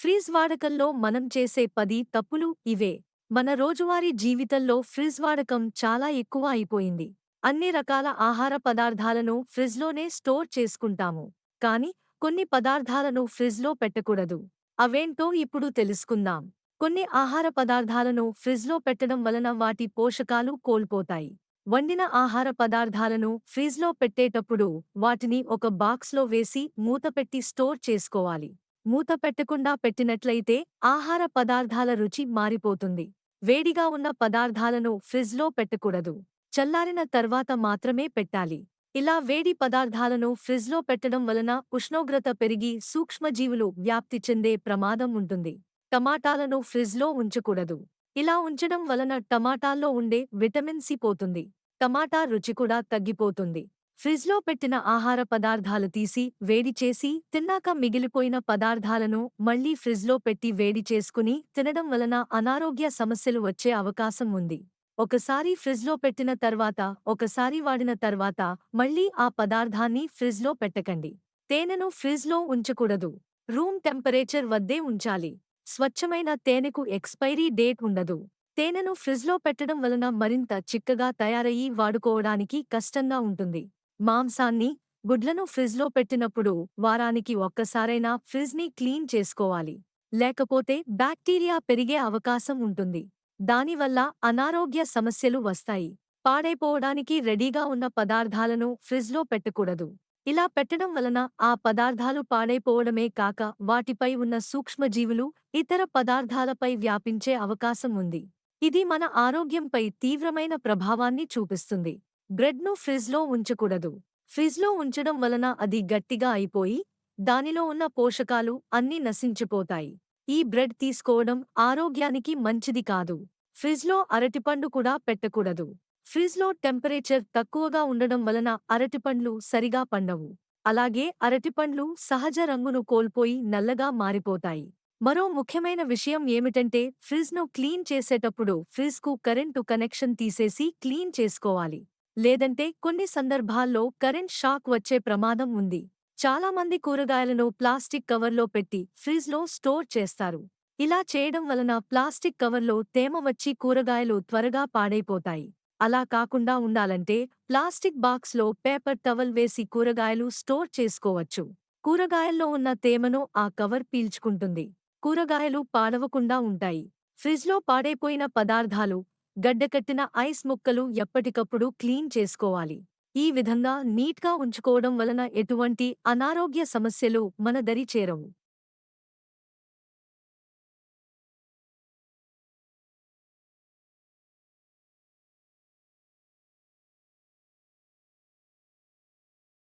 Fridge వాడకంలో మనం చేసే పది తప్పులు ఇవే. మన రోజువారీ జీవితంలో ఫ్రిజ్ వాడకం చాలా ఎక్కువ అయిపోయింది. అన్ని రకాల ఆహార పదార్థాలను ఫ్రిజ్లోనే స్టోర్ చేసుకుంటాము. కాని కొన్ని పదార్థాలను ఫ్రిజ్లో పెట్టకూడదు. అవేంటో ఇప్పుడు తెలుసుకుందాం. కొన్ని ఆహార పదార్థాలను ఫ్రిజ్లో పెట్టడం వలన వాటి పోషకాలు కోల్పోతాయి. వండిన ఆహార పదార్థాలను ఫ్రిజ్లో పెట్టేటప్పుడు వాటిని ఒక బాక్స్లో వేసి మూతపెట్టి స్టోర్ చేసుకోవాలి. మూత పెట్టకుండా పెట్టినట్లయితే ఆహార పదార్థాల రుచి మారిపోతుంది. వేడిగా ఉన్న పదార్థాలను ఫ్రిజ్లో పెట్టకూడదు. చల్లారిన తర్వాత మాత్రమే పెట్టాలి. ఇలా వేడి పదార్థాలను ఫ్రిజ్లో పెట్టడం వలన ఉష్ణోగ్రత పెరిగి సూక్ష్మజీవులు వ్యాప్తి చెందే ప్రమాదం ఉంటుంది. టమాటాలను ఫ్రిజ్లో ఉంచకూడదు. ఇలా ఉంచడం వలన టమాటాల్లో ఉండే విటమిన్ సి పోతుంది. టమాటా రుచి కూడా తగ్గిపోతుంది. ఫ్రిజ్లో పెట్టిన ఆహార పదార్థాలు తీసి వేడి చేసి తిన్నాక మిగిలిపోయిన పదార్థాలను మళ్ళీ ఫ్రిజ్లో పెట్టి వేడి చేసుకుని తినడం వలన అనారోగ్య సమస్యలు వచ్చే అవకాశం ఉంది. ఒకసారి ఫ్రిజ్లో పెట్టిన తర్వాత ఒకసారి వాడిన తర్వాత మళ్ళీ ఆ పదార్థాన్ని ఫ్రిజ్లో పెట్టకండి. తేనెను ఫ్రిజ్లో ఉంచకూడదు. రూమ్ టెంపరేచర్ వద్దే ఉంచాలి. స్వచ్ఛమైన తేనెకు ఎక్స్పైరీ డేట్ ఉండదు. తేనెను ఫ్రిజ్లో పెట్టడం వలన మరింత చిక్కగా తయారయ్యి వాడుకోవడానికి కష్టంగా ఉంటుంది. మాంసాన్ని గుడ్లను ఫ్రిజ్లో పెట్టినప్పుడు వారానికి ఒక్కసారైనా ఫ్రిజ్ని క్లీన్ చేసుకోవాలి. లేకపోతే బ్యాక్టీరియా పెరిగే అవకాశం ఉంటుంది. దానివల్ల అనారోగ్య సమస్యలు వస్తాయి. పాడైపోవడానికి రెడీగా ఉన్న పదార్థాలను ఫ్రిజ్లో పెట్టకూడదు. ఇలా పెట్టడం వలన ఆ పదార్థాలు పాడైపోవడమే కాక వాటిపై ఉన్న సూక్ష్మజీవులు ఇతర పదార్థాలపై వ్యాపించే అవకాశం ఉంది. ఇది మన ఆరోగ్యంపై తీవ్రమైన ప్రభావాన్ని చూపిస్తుంది. బ్రెడ్ను ఫ్రిజ్లో ఉంచకూడదు. ఫ్రిజ్లో ఉంచడం వలన అది గట్టిగా అయిపోయి దానిలో ఉన్న పోషకాలు అన్నీ నశించిపోతాయి. ఈ బ్రెడ్ తీసుకోవడం ఆరోగ్యానికి మంచిది కాదు. ఫ్రిజ్లో అరటిపండు కూడా పెట్టకూడదు. ఫ్రిజ్లో టెంపరేచర్ తక్కువగా ఉండడం వలన అరటిపండ్లు సరిగా పండవు. అలాగే అరటిపండ్లు సహజ రంగును కోల్పోయి నల్లగా మారిపోతాయి. మరో ముఖ్యమైన విషయం ఏమిటంటే ఫ్రిజ్ను క్లీన్ చేసేటప్పుడు ఫ్రిజ్కు కరెంటు కనెక్షన్ తీసేసి క్లీన్ చేసుకోవాలి. లేదంటే కొన్ని సందర్భాల్లో కరెంట్ షాక్ వచ్చే ప్రమాదం ఉంది. చాలామంది కూరగాయలను ప్లాస్టిక్ కవర్లో పెట్టి ఫ్రిజ్లో స్టోర్ చేస్తారు. ఇలా చేయడం వలన ప్లాస్టిక్ కవర్లో తేమ వచ్చి కూరగాయలు త్వరగా పాడైపోతాయి. అలా కాకుండా ఉండాలంటే ప్లాస్టిక్ బాక్స్లో పేపర్ టవల్ వేసి కూరగాయలు స్టోర్ చేసుకోవచ్చు. కూరగాయల్లో ఉన్న తేమను ఆ కవర్ పీల్చుకుంటుంది. కూరగాయలు పాడవకుండా ఉంటాయి. ఫ్రిజ్లో పాడైపోయిన పదార్థాలు గడ్డకట్టిన ఐస్ ముక్కలు ఎప్పటికప్పుడు క్లీన్ చేసుకోవాలి. ఈ విధంగా నీట్గా ఉంచుకోవడం వలన ఎటువంటి అనారోగ్య సమస్యలు మన దరి చేరవు.